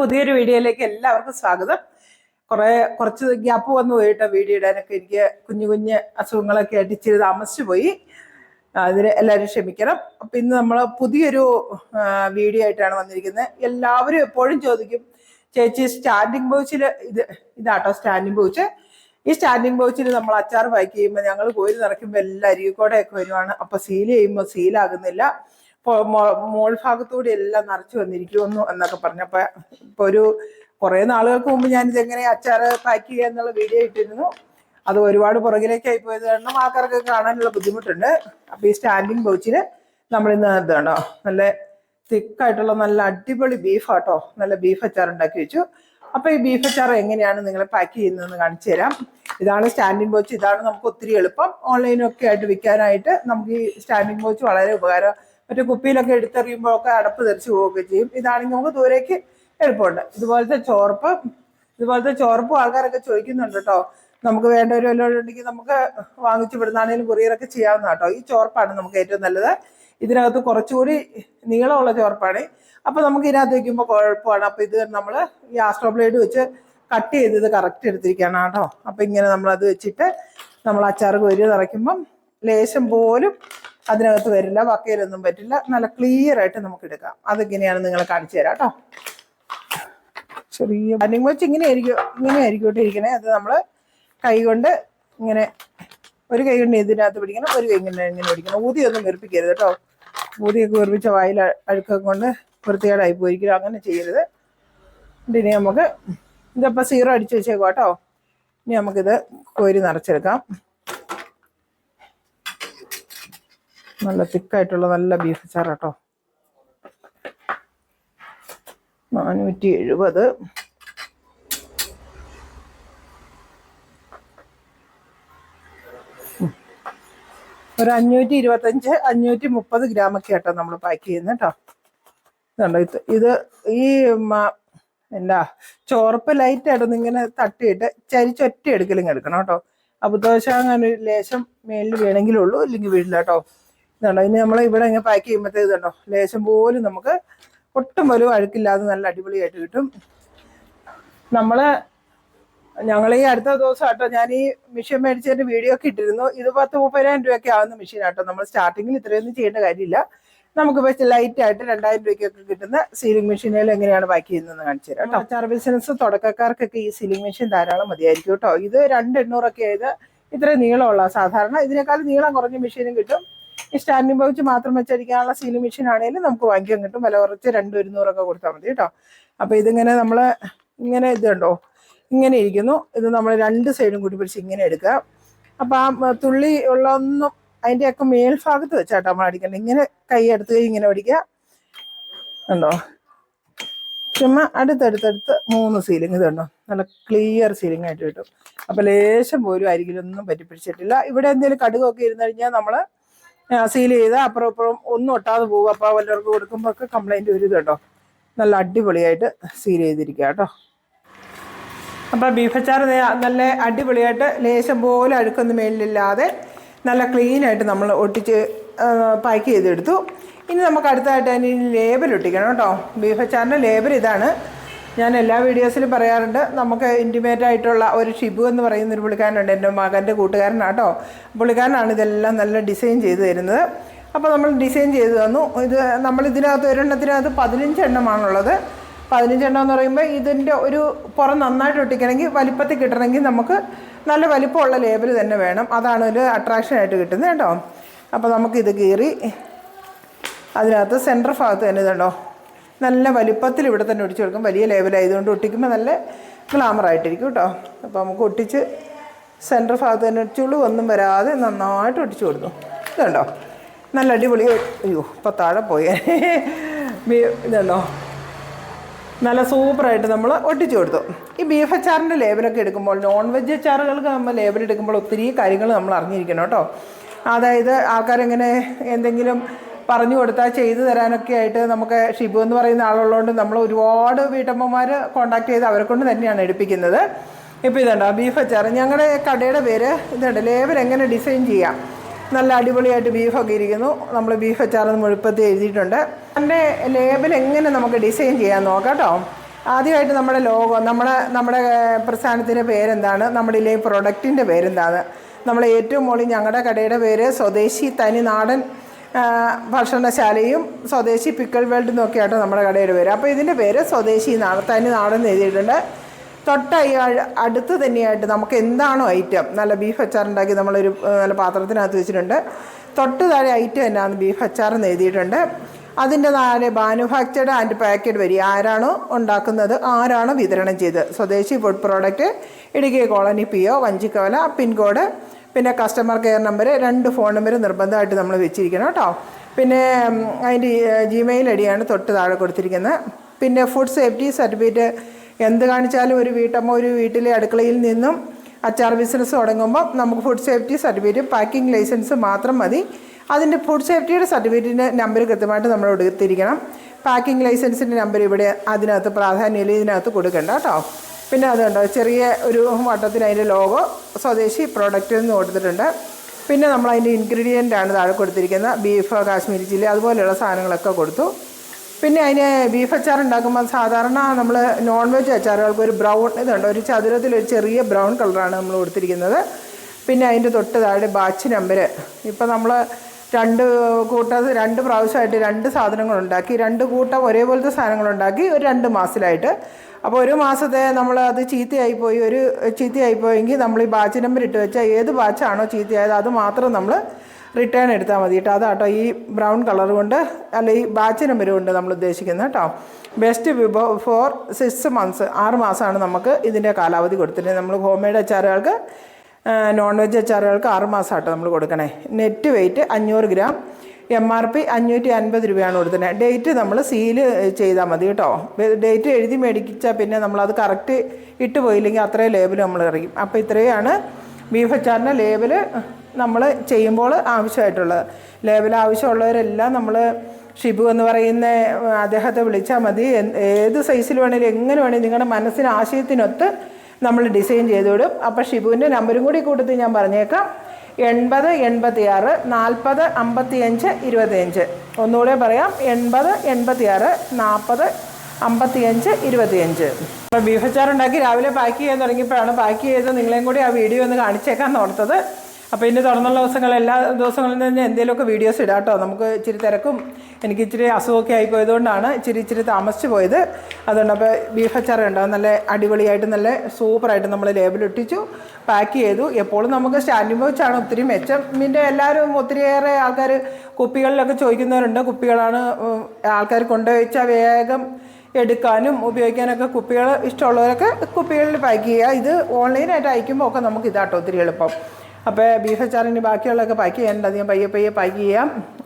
പുതിയൊരു വീഡിയോയിലേക്ക് എല്ലാവർക്കും സ്വാഗതം. കുറെ കുറച്ച് ഗ്യാപ്പ് വന്നു പോയിട്ട് വീഡിയോ ഇടാനൊക്കെ എനിക്ക് കുഞ്ഞു കുഞ്ഞ് അസുഖങ്ങളൊക്കെ ആയിട്ട് ഇച്ചിരി താമസിച്ചു പോയി. അതിന് എല്ലാവരും ക്ഷമിക്കണം. അപ്പം ഇന്ന് നമ്മൾ പുതിയൊരു വീഡിയോ ആയിട്ടാണ് വന്നിരിക്കുന്നത്. എല്ലാവരും എപ്പോഴും ചോദിക്കും ചേച്ചി സ്റ്റാൻഡിങ് പൗച്ചിൽ ഇത് ഇതാട്ടോ സ്റ്റാൻഡിങ് പൗച്ച് ഈ സ്റ്റാൻഡിങ് പൗച്ചിൽ നമ്മൾ അച്ചാർ പാക്ക് ചെയ്യുമ്പോൾ ഞങ്ങൾ കോരി നിറയ്ക്കുമ്പോൾ എല്ലാ അരികോടെയൊക്കെ വരുവാണ്. അപ്പോൾ സീൽ ചെയ്യുമ്പോൾ സീലാകുന്നില്ല മോൾ ഭാഗത്തൂടെ എല്ലാം നിറച്ചു വന്നിരിക്കുമെന്നു എന്നൊക്കെ പറഞ്ഞപ്പോൾ ഇപ്പോൾ ഒരു കുറേ നാളുകൾക്ക് മുമ്പ് ഞാൻ എങ്ങനെ അച്ചാർ പാക്ക് ചെയ്യുക എന്നുള്ള വീഡിയോ ഇട്ടിരുന്നു. അത് ഒരുപാട് പുറകിലേക്കായി പോയത് കാരണം ആൾക്കാർക്ക് കാണാനുള്ള ബുദ്ധിമുട്ടുണ്ട്. അപ്പോൾ ഈ സ്റ്റാൻഡിങ് ബൗച്ചിൽ നമ്മൾ ഇന്ന് ഇതാണോ നല്ല തിക്കായിട്ടുള്ള നല്ല അടിപൊളി ബീഫ് ആട്ടോ. നല്ല ബീഫ് അച്ചാർ ഉണ്ടാക്കി വെച്ചു. അപ്പോൾ ഈ ബീഫ് അച്ചാർ എങ്ങനെയാണ് നിങ്ങളെ പാക്ക് ചെയ്യുന്നതെന്ന് കാണിച്ചു തരാം. ഇതാണ് സ്റ്റാൻഡിങ് ബോച്ച്. ഇതാണ് നമുക്ക് ഒത്തിരി എളുപ്പം. ഓൺലൈനൊക്കെ ആയിട്ട് വിൽക്കാനായിട്ട് നമുക്ക് ഈ സ്റ്റാൻഡിങ് ബോച്ച് വളരെ ഉപകാരം മറ്റേ കുപ്പിയിലൊക്കെ എടുത്തെറിയുമ്പോഴൊക്കെ അടപ്പ് തെറിച്ച് പോവുകയൊക്കെ ചെയ്യും. ഇതാണെങ്കിൽ നമുക്ക് ദൂരേക്ക് എളുപ്പമുണ്ട്. ഇതുപോലത്തെ ചോർപ്പ് ഇതുപോലത്തെ ചോർപ്പും ആൾക്കാരൊക്കെ ചോദിക്കുന്നുണ്ട് കേട്ടോ. നമുക്ക് വേണ്ട ഒരു വല്ലതും ഉണ്ടെങ്കിൽ നമുക്ക് വാങ്ങിച്ചു വിടുന്നാണെങ്കിലും കൊറിയറൊക്കെ ചെയ്യാവുന്ന കേട്ടോ. ഈ ചോർപ്പാണ് നമുക്ക് ഏറ്റവും നല്ലത്. ഇതിനകത്ത് കുറച്ചുകൂടി നീളമുള്ള ചോർപ്പാണ്. അപ്പോൾ നമുക്ക് ഇതിനകത്ത് വയ്ക്കുമ്പോൾ കുഴപ്പമാണ്. അപ്പോൾ ഇത് നമ്മൾ ഈ ആസ്ട്രോ ബ്ലേഡ് വെച്ച് കട്ട് ചെയ്തത് കറക്റ്റ് എടുത്തിരിക്കുകയാണ് കേട്ടോ. അപ്പോൾ ഇങ്ങനെ നമ്മളത് വെച്ചിട്ട് നമ്മൾ അച്ചാർ കോരി നിറയ്ക്കുമ്പം ലേശം പോലും അതിനകത്ത് വരില്ല വക്കയിലൊന്നും പറ്റില്ല. നല്ല ക്ലിയർ ആയിട്ട് നമുക്ക് എടുക്കാം. അതെങ്ങനെയാണ് നിങ്ങളെ കാണിച്ചു തരാം കേട്ടോ ചെറിയ ബനിങ് വെച്ച് ഇങ്ങനെ ആയിരിക്കും ഇങ്ങനെ ആയിരിക്കും ഇരിക്കണേ. അത് നമ്മൾ കൈ കൊണ്ട് ഇങ്ങനെ ഒരു കൈ കൊണ്ട് ഇതിനകത്ത് പിടിക്കണം ഒരു കൈ ഇങ്ങനെ ഇങ്ങനെ പിടിക്കണം. ഊതിയൊന്നും വെറുപ്പിക്കരുത് കേട്ടോ ഊതിയൊക്കെ വെറുപ്പിച്ച വായിൽ അഴുക്കം കൊണ്ട് വൃത്തികേടായി പോയിരിക്കും അങ്ങനെ ചെയ്യരുത്. ഇനി നമുക്ക് ഇതപ്പോൾ സീറോ അടിച്ച് വെച്ചേക്കോ കേട്ടോ ഇനി നമുക്കിത് കോരി നിറച്ചെടുക്കാം. നല്ല തിക്കായിട്ടുള്ള നല്ല ബീഫ് അച്ചാർ കേട്ടോ നാനൂറ്റി എഴുപത് ഒരു അഞ്ഞൂറ്റി ഇരുപത്തഞ്ച് അഞ്ഞൂറ്റി മുപ്പത് ഗ്രാമൊക്കെ ആട്ടോ നമ്മൾ പാക്ക് ചെയ്യുന്നത് കേട്ടോ ഇതുണ്ടോ ഇത്? ഇത് ഈ എന്താ ചോർപ്പ് ലൈറ്റ് ആയിട്ടൊന്ന് ഇങ്ങനെ തട്ടിയിട്ട് ചരിച്ചൊറ്റ എടുക്കലും എടുക്കണം കേട്ടോ അബുദോശ അങ്ങനെ ലേശം മേലിൽ വേണമെങ്കിലുള്ളൂ ഇല്ലെങ്കിൽ വീഴില്ല കേട്ടോ ഇതുണ്ടോ? ഇനി നമ്മൾ ഇവിടെ ഇങ്ങനെ പാക്ക് ചെയ്യുമ്പോഴത്തേക്ക് ഇതുണ്ടോ? ലേശം പോലും നമുക്ക് ഒട്ടും പോലും അഴുക്കില്ലാതെ നല്ല അടിപൊളിയായിട്ട് കിട്ടും. നമ്മൾ ഞങ്ങൾ ഈ അടുത്ത ദിവസം കേട്ടോ ഞാൻ ഈ മെഷീൻ മേടിച്ചതിന്റെ വീഡിയോ ഒക്കെ ഇട്ടിരുന്നു. ഇത് പത്ത് മുപ്പതിനായിരം രൂപയൊക്കെ ആവുന്ന മെഷീൻ ആട്ടോ. നമ്മൾ സ്റ്റാർട്ടിങ്ങിൽ ഇത്രയൊന്നും ചെയ്യേണ്ട കാര്യമില്ല. നമുക്ക് പക്ഷേ ലൈറ്റ് ആയിട്ട് രണ്ടായിരം രൂപയ്ക്കൊക്കെ കിട്ടുന്ന സീലിംഗ് മെഷീനുകൾ എങ്ങനെയാണ് പാക്ക് ചെയ്യുന്നതെന്ന് കാണിച്ചു തരാം കേട്ടോ. അച്ചാർ ബിസിനസ് തുടക്കക്കാർക്കൊക്കെ ഈ സീലിംഗ് മെഷീൻ ധാരാളം മതിയായിരിക്കും കേട്ടോ. ഇത് രണ്ട് എണ്ണൂറൊക്കെ ആയത് ഇത്ര നീളമുള്ള സാധാരണ ഇതിനേക്കാൾ നീളം കുറഞ്ഞ മെഷീനും കിട്ടും. ഈ സ്റ്റാൻഡിംഗ് പൗച്ച് മാത്രം വെച്ചടിക്കാനുള്ള സീലിംഗ് മെഷീൻ ആണെങ്കിലും നമുക്ക് വാങ്ങിക്കാൻ കിട്ടും. വില കുറച്ച് രണ്ട് ഒരുന്നൂറൊക്കെ കൊടുത്താൽ മതി കേട്ടോ. അപ്പോൾ ഇതിങ്ങനെ നമ്മൾ ഇങ്ങനെ ഇതുണ്ടോ ഇങ്ങനെ ഇരിക്കുന്നു. ഇത് നമ്മൾ രണ്ട് സൈഡും കൂടി പിടിച്ച് ഇങ്ങനെ എടുക്കുക. അപ്പോൾ ആ തുള്ളി ഉള്ളൊന്നും അതിന്റെയൊക്കെ മേൽഭാഗത്ത് വെച്ചാട്ടോ നമ്മൾ അടിക്കണ്ട ഇങ്ങനെ കൈ എടുത്ത് ഇങ്ങനെ പിടിക്കുക. ഉണ്ടോ ചുമ്മാ അടുത്തടുത്തടുത്ത് മൂന്ന് സീലിംഗ് ഇത് കണ്ടോ? നല്ല ക്ലിയർ സീലിംഗ് ആയിട്ട് കിട്ടും. അപ്പോൾ ലേശം പോലും അരികിലൊന്നും പറ്റിപ്പിടിച്ചിട്ടില്ല. ഇവിടെ എന്തെങ്കിലും കടുകൊക്കെ ഇരുന്ന് കഴിഞ്ഞാൽ നമ്മൾ സീൽ ചെയ്ത് അപ്പുറം ഇപ്പുറം ഒന്നും ഒട്ടാതെ പോകും. അപ്പോൾ വല്ലവർക്ക് കൊടുക്കുമ്പോൾ ഒക്കെ കംപ്ലൈന്റ് വരും കേട്ടോ. നല്ല അടിപൊളിയായിട്ട് സീൽ ചെയ്തിരിക്കുക കേട്ടോ. അപ്പോൾ ബീഫ് അച്ചാർ നല്ല അടിപൊളിയായിട്ട് ലേശം പോലെ അഴുക്കൊന്നും മേളിലില്ലാതെ നല്ല ക്ലീനായിട്ട് നമ്മൾ ഒട്ടിച്ച് പാക്ക് ചെയ്തെടുത്തു. ഇനി നമുക്ക് അടുത്തായിട്ട് അതിന് ലേബൽ ഒട്ടിക്കണം കേട്ടോ. ബീഫ് അച്ചാറിന്റെ ലേബൽ ഇതാണ്. ഞാൻ എല്ലാ വീഡിയോസിലും പറയാറുണ്ട് നമുക്ക് ഇന്റിമേറ്റ് ആയിട്ടുള്ള ഒരു ഷിബു എന്ന് പറയുന്ന ഒരു പുള്ളിക്കാരനുണ്ട് എന്റെ മകന്റെ കൂട്ടുകാരനാണ് കേട്ടോ പുള്ളിക്കാരനാണ് ഇതെല്ലാം നല്ല ഡിസൈൻ ചെയ്തു തരുന്നത്. അപ്പോൾ നമ്മൾ ഡിസൈൻ ചെയ്തു തന്നു. ഇത് നമ്മൾ ഇതിനകത്ത് ഒരെണ്ണത്തിനകത്ത് പതിനഞ്ചെണ്ണമാണുള്ളത്. പതിനഞ്ചെണ്ണം എന്ന് പറയുമ്പോൾ ഇതിന്റെ ഒരു പുറം നന്നായിട്ട് ഒട്ടിക്കണമെങ്കിൽ വലിപ്പത്തിൽ കിട്ടണമെങ്കിൽ നമുക്ക് നല്ല വലിപ്പമുള്ള ലേബൽ തന്നെ വേണം. അതാണ് ഒരു അട്രാക്ഷൻ ആയിട്ട് കിട്ടുന്നത് കേട്ടോ. അപ്പോൾ നമുക്കിത് കീറി അതിനകത്ത് സെന്റർ ഭാഗത്ത് തന്നെ ഇതുണ്ടോ? നല്ല വലിപ്പത്തിൽ ഇവിടെ തന്നെ ഒട്ടിച്ച് കൊടുക്കും. വലിയ ലേബലായതുകൊണ്ട് ഒട്ടിക്കുമ്പോൾ നല്ല ഗ്ലാമർ ആയിട്ടിരിക്കും കേട്ടോ. അപ്പോൾ നമുക്ക് ഒട്ടിച്ച് സെന്റർ ഭാഗത്ത് തന്നെ ഒട്ടിച്ചുള്ളൂ ഒന്നും വരാതെ നന്നായിട്ട് ഒട്ടിച്ചു കൊടുക്കും ഇതുണ്ടോ? നല്ല അടിപൊളി അയ്യോ ഇപ്പോൾ താഴെ പോയേ. ഇതുണ്ടോ? നല്ല സൂപ്പറായിട്ട് നമ്മൾ ഒട്ടിച്ചു കൊടുത്തു. ഈ ബീഫ് അച്ചാറിന്റെ ലേബലൊക്കെ എടുക്കുമ്പോൾ നോൺ വെജ് അച്ചാറുകൾക്ക് നമ്മൾ ലേബൽ എടുക്കുമ്പോൾ ഒത്തിരി കാര്യങ്ങൾ നമ്മൾ അറിഞ്ഞിരിക്കണം കേട്ടോ. അതായത് ആൾക്കാരെങ്ങനെ എന്തെങ്കിലും പറഞ്ഞു കൊടുത്താൽ ചെയ്തു തരാനൊക്കെ ആയിട്ട് നമുക്ക് ഷിബു എന്ന് പറയുന്ന ആളുള്ളതുകൊണ്ട് നമ്മൾ ഒരുപാട് വീട്ടമ്മമാർ കോണ്ടാക്ട് ചെയ്ത് അവരെ കൊണ്ട് തന്നെയാണ് എടുപ്പിക്കുന്നത്. ഇപ്പോൾ ഇതുണ്ടോ? ബീഫ് അച്ചാർ ഞങ്ങളുടെ കടയുടെ പേര് ഇതുണ്ട്. ലേബർ എങ്ങനെ ഡിസൈൻ ചെയ്യാം? നല്ല അടിപൊളിയായിട്ട് ബീഫൊക്കെ ഇരിക്കുന്നു. നമ്മൾ ബീഫ് അച്ചാറെന്ന് മുഴുപ്പത്തി എഴുതിയിട്ടുണ്ട്. അതിന്റെ ലേബൽ എങ്ങനെ നമുക്ക് ഡിസൈൻ ചെയ്യാൻ നോക്കാം കേട്ടോ. ആദ്യമായിട്ട് നമ്മുടെ ലോഗോ നമ്മുടെ നമ്മുടെ പ്രസ്ഥാനത്തിന്റെ പേരെന്താണ്? നമ്മുടെ ഈ പ്രൊഡക്റ്റിന്റെ പേരെന്താണ്? നമ്മൾ ഏറ്റവും മുകളിൽ ഞങ്ങളുടെ കടയുടെ പേര് സ്വദേശി തനി നാടൻ ഭക്ഷണശാലയും സ്വദേശി പിക്കിൾ വേൾഡ് എന്നൊക്കെയാട്ടോ നമ്മുടെ കടയുടെ പേര് അപ്പോൾ ഇതിന്റെ പേര് സ്വദേശി നാടൻ തനി നാടൻ എഴുതിയിട്ടുണ്ട്. തൊട്ട അടുത്ത് തന്നെയായിട്ട് നമുക്ക് എന്താണോ ഐറ്റം? നല്ല ബീഫ് അച്ചാർ ഉണ്ടാക്കി നമ്മളൊരു നല്ല പാത്രത്തിനകത്ത് വെച്ചിട്ടുണ്ട്. തൊട്ട് താഴെ ഐറ്റം എന്നാണ് ബീഫ് അച്ചാർ എന്ന് എഴുതിയിട്ടുണ്ട്. അതിന്റെ താഴെ മാനുഫാക്ചർഡ് ആൻഡ് പാക്കറ്റ് വരി ആരാണോ ഉണ്ടാക്കുന്നത്? ആരാണോ വിതരണം ചെയ്ത് Swadeshi food product Idukki colony P O Vanchikkavala pincode പിന്നെ കസ്റ്റമർ കെയർ നമ്പർ രണ്ട് ഫോൺ നമ്പർ നിർബന്ധമായിട്ട് നമ്മൾ വെച്ചിരിക്കണം കേട്ടോ. പിന്നെ അതിന്റെ ജിമെയിൽ ഐഡിയാണ് തൊട്ട് താഴെ കൊടുത്തിരിക്കുന്നത്. പിന്നെ ഫുഡ് സേഫ്റ്റി സർട്ടിഫിക്കറ്റ് എന്ത് കാണിച്ചാലും ഒരു വീട്ടമ്മ ഒരു വീട്ടിലെ അടുക്കളയിൽ നിന്നും അച്ചാർ ബിസിനസ് തുടങ്ങുമ്പോൾ നമുക്ക് food safety certificate packing licence മാത്രം മതി. അതിന്റെ ഫുഡ് സേഫ്റ്റിയുടെ സർട്ടിഫിക്കറ്റിന്റെ നമ്പർ കൃത്യമായിട്ട് നമ്മൾ എടുത്തിരിക്കണം. പാക്കിംഗ് ലൈസൻസിന്റെ നമ്പർ ഇവിടെ അതിനകത്ത് പ്രാധാന്യം ഇതിനകത്ത് കൊടുക്കണ്ട കേട്ടോ. പിന്നെ അതുണ്ടോ ചെറിയ ഒരു വട്ടത്തിന് അതിന്റെ ലോഗോ സ്വദേശി പ്രോഡക്റ്റ് എന്ന് കൊടുത്തിട്ടുണ്ട്. പിന്നെ നമ്മൾ അതിന്റെ ഇൻഗ്രീഡിയന്റ് ആണ് താഴെ കൊടുത്തിരിക്കുന്നത്. ബീഫ് കാശ്മീരി ചില്ലി അതുപോലെയുള്ള സാധനങ്ങളൊക്കെ കൊടുത്തു. പിന്നെ അതിന് ബീഫ് അച്ചാർ ഉണ്ടാക്കുമ്പോൾ സാധാരണ നമ്മൾ നോൺ വെജ് അച്ചാറുകൾക്ക് ഒരു ബ്രൗൺ ഇതുണ്ട്. ഒരു ചതുരത്തിൽ ഒരു ചെറിയ ബ്രൗൺ കളറാണ് നമ്മൾ കൊടുത്തിരിക്കുന്നത്. പിന്നെ അതിന്റെ തൊട്ട് താഴെ ബാച്ച് നമ്പർ ഇപ്പോൾ നമ്മൾ രണ്ട് കൂട്ടം രണ്ട് പ്രാവശ്യമായിട്ട് രണ്ട് സാധനങ്ങൾ ഉണ്ടാക്കി രണ്ട് കൂട്ടം ഒരേപോലത്തെ സാധനങ്ങൾ ഉണ്ടാക്കി ഒരു രണ്ട് മാസത്തിലായിട്ട്. അപ്പോൾ ഒരു മാസത്തെ നമ്മൾ അത് ചീത്തയായി പോയി ഒരു ചീത്തയായി പോയെങ്കിൽ നമ്മൾ ഈ ബാച്ച് നമ്പർ ഇട്ട് വെച്ചാൽ ഏത് ബാച്ചാണോ ചീത്തയായത് അത് മാത്രം നമ്മൾ റിട്ടേൺ എടുത്താൽ മതി കേട്ടോ. അതാട്ടോ ഈ ബ്രൗൺ കളർ കൊണ്ട് അല്ല ഈ ബാച്ച് നമ്പർ കൊണ്ട് നമ്മൾ ഉദ്ദേശിക്കുന്നത് കേട്ടോ. ബെസ്റ്റ് വിഭോ ഫോർ സിക്സ് മന്ത്സ് ആറ് മാസമാണ് നമുക്ക് ഇതിന്റെ കാലാവധി കൊടുത്തിട്ടുണ്ട് നമ്മൾ ഹോം മെയ്ഡ് അച്ചാറുകൾക്ക് നോൺ വെജ് അച്ചാറുകൾക്ക് ആറുമാസമായിട്ട് നമ്മൾ കൊടുക്കണേ. നെറ്റ് വെയിറ്റ് അഞ്ഞൂറ് ഗ്രാം എം ആർ പി അഞ്ഞൂറ്റി അൻപത് രൂപയാണ് കൊടുക്കുന്നത് ഡേറ്റ് നമ്മൾ സീൽ ചെയ്താൽ മതി കേട്ടോ. ഡേറ്റ് എഴുതി മേടിച്ചാൽ പിന്നെ നമ്മളത് കറക്റ്റ് ഇട്ട് പോയില്ലെങ്കിൽ അത്രയും ലേബൽ നമ്മൾ എറിയും അപ്പോൾ ഇത്രയാണ് ബീഫ് അച്ചാറിന്റെ ലേബൽ നമ്മൾ ചെയ്യുമ്പോൾ ആവശ്യമായിട്ടുള്ളത്. ലേബൽ ആവശ്യമുള്ളവരെല്ലാം നമ്മൾ ഷിബു എന്ന് പറയുന്ന അദ്ദേഹത്തെ വിളിച്ചാൽ മതി. ഏത് സൈസിൽ വേണേലും എങ്ങനെ വേണേലും നിങ്ങളുടെ മനസ്സിന് ആശയത്തിനൊത്ത് നമ്മൾ ഡിസൈൻ ചെയ്ത് വിടും അപ്പോൾ ഷിബുവിന്റെ നമ്പരും കൂടി കൂട്ടത്തിൽ ഞാൻ പറഞ്ഞേക്കാം. എൺപത് എൺപത്തി ആറ് നാൽപ്പത് അമ്പത്തി അഞ്ച് ഇരുപത്തിയഞ്ച്. ഒന്നുകൂടെ പറയാം. എൺപത് എൺപത്തി ആറ് നാൽപ്പത് അമ്പത്തിയഞ്ച് ഇരുപത്തിയഞ്ച്. അപ്പോൾ ബീഫ് അച്ചാറുണ്ടാക്കി രാവിലെ പാക്ക് ചെയ്യാൻ തുടങ്ങിയപ്പോഴാണ് പാക്ക് ചെയ്ത് നിങ്ങളെയും കൂടി ആ വീഡിയോ ഒന്ന് കാണിച്ചേക്കാൻ ഓർത്തത്. അപ്പോൾ ഇനി തുടർന്നുള്ള ദിവസങ്ങൾ എല്ലാ ദിവസങ്ങളിൽ നിന്ന് എന്തെങ്കിലുമൊക്കെ വീഡിയോസ് ഇടാം കേട്ടോ നമുക്ക് ഇച്ചിരി തിരക്കും എനിക്ക് ഇച്ചിരി അസുഖമൊക്കെ ആയിപ്പോയതുകൊണ്ടാണ് ഇച്ചിരി ഇച്ചിരി താമസിച്ച് പോയത്. അതുകൊണ്ട് അപ്പോൾ ബീഫ് അച്ചാർ ഉണ്ടാവും നല്ല അടിപൊളിയായിട്ട് നല്ല സൂപ്പറായിട്ട് നമ്മൾ ലേബിൾ ഒട്ടിച്ചു പാക്ക് ചെയ്തു. എപ്പോഴും നമുക്ക് സ്റ്റാൻഡിംഗ് വെച്ചാണ് ഒത്തിരി മെച്ചം. ഇതിന്റെ എല്ലാവരും ഒത്തിരിയേറെ ആൾക്കാർ കുപ്പികളിലൊക്കെ ചോദിക്കുന്നവരുണ്ട്. കുപ്പികളാണ് ആൾക്കാർ കൊണ്ടുവച്ചാൽ വേഗം എടുക്കാനും ഉപയോഗിക്കാനൊക്കെ കുപ്പികൾ ഇഷ്ടമുള്ളവരൊക്കെ കുപ്പികളിൽ പാക്ക് ചെയ്യുക. ഇത് ഓൺലൈനായിട്ട് അയക്കുമ്പോൾ ഒക്കെ നമുക്ക് ഇതാട്ടോ ഒത്തിരി എളുപ്പം. അപ്പോൾ ബീഫ് അച്ചാറിന് ബാക്കിയുള്ളതൊക്കെ പാക്ക് ചെയ്യാനുണ്ട്. അധികം പയ്യെ പയ്യെ പാക്ക് ചെയ്യാം.